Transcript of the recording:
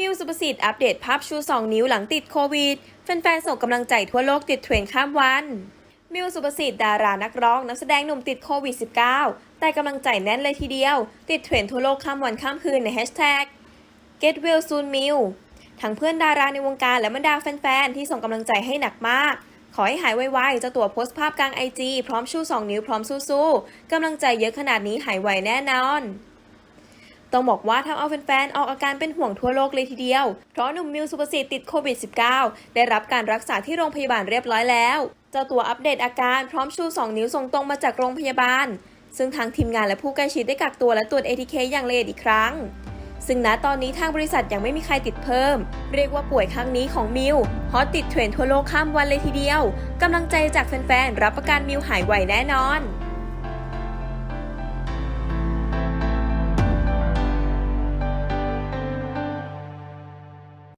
มิวสุประสิทธิ์อัปเดตภาพชู 2 นิ้วหลังติดโควิด แฟนๆ ส่งกำลังใจทั่วโลกติดเทรนข้ามวัน มิวสุประสิทธิ์ดารานักร้องนักแสดงหนุ่มติดโควิด -19 แต่กำลังใจแน่นเลยทีเดียว ติดเทรนทั่วโลกข้ามวันข้ามคืนในแฮชแท็ก Get Well Soon Miu ทั้งเพื่อนดาราในวงการและบรรดาแฟนๆ ที่ส่งกำลังใจให้หนักมาก ขอให้หายไวๆเจ้าตัวโพสต์ภาพกลางไอจีพร้อมชู 2 นิ้วพร้อมสู้ๆกำลังใจเยอะขนาดนี้หายไวแน่นอน ต้องบอกว่าทำเอาแฟนๆ ออกอาการเป็นห่วงทั่วโลกเลยทีเดียว เพราะหนุ่มมิวสุประสิทธิ์ติดโควิด -19 ได้รับการรักษาที่โรงพยาบาลเรียบร้อยแล้ว เจ้าตัวอัปเดตอาการพร้อมชู 2 นิ้วส่งตรงมาจากโรงพยาบาล ซึ่งทางทีมงานและผู้ใกล้ชิดได้กักตัวและตรวจ ATK อย่างละเอียดอีกครั้ง ซึ่งณตอนนี้ทางบริษัทยังไม่มีใครติดเพิ่ม เรียกว่าป่วยครั้งนี้ของมิวฮอตติดเทรนทั่วโลกข้ามวันเลยทีเดียวกำลังใจจากแฟนๆรับประกันมิวหายไวแน่นอน